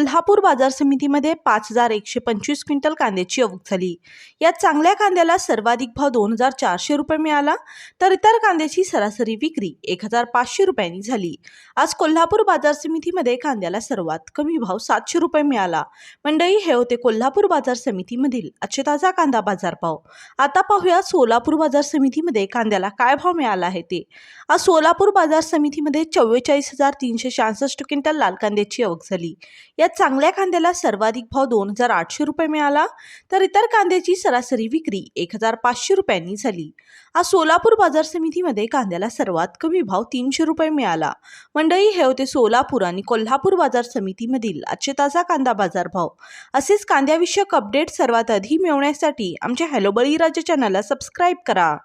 कोल्हापूर बाजार समितीमध्ये पाच हजार एकशे पंचवीस क्विंटल कांद्याची आवक झाली. यात चांगल्या कांद्याला सर्वाधिक भाव दोन हजार चारशे रुपये मिळाला तर इतर कांद्याची सरासरी विक्री एक हजार पाचशे रुपयांनी झाली. आज कोल्हापूर बाजार समितीमध्ये कांद्याला सर्वात कमी भाव सातशे रुपये मिळाला. मंडळी हे होते कोल्हापूर बाजार समितीमधील आजचे ताजा कांदा बाजार भाव आता पाहूया सोलापूर बाजार समितीमध्ये कांद्याला काय भाव मिळाला आहे ते. आज सोलापूर बाजार समितीमध्ये चव्वेचाळीस हजार तीनशे शहासष्ट क्विंटल लाल कांद्याची आवक झाली. या यात चांगल्या कांद्याला सर्वाधिक भाव दोन हजार आठशे रुपये मिळाला तर इतर कांद्याची सरासरी विक्री एक हजार पाचशे रुपयांनी झाली. आज सोलापूर बाजार समितीमध्ये कांद्याला सर्वात कमी भाव तीनशे रुपये मिळाला. मंडळी हे होते सोलापूर आणि कोल्हापूर बाजार समितीमधील आजचे ताजा कांदा बाजार भाव असेच कांद्याविषयक अपडेट सर्वात आधी मिळवण्यासाठी आमच्या हॅलो बळीराजा चॅनलला सबस्क्राईब करा.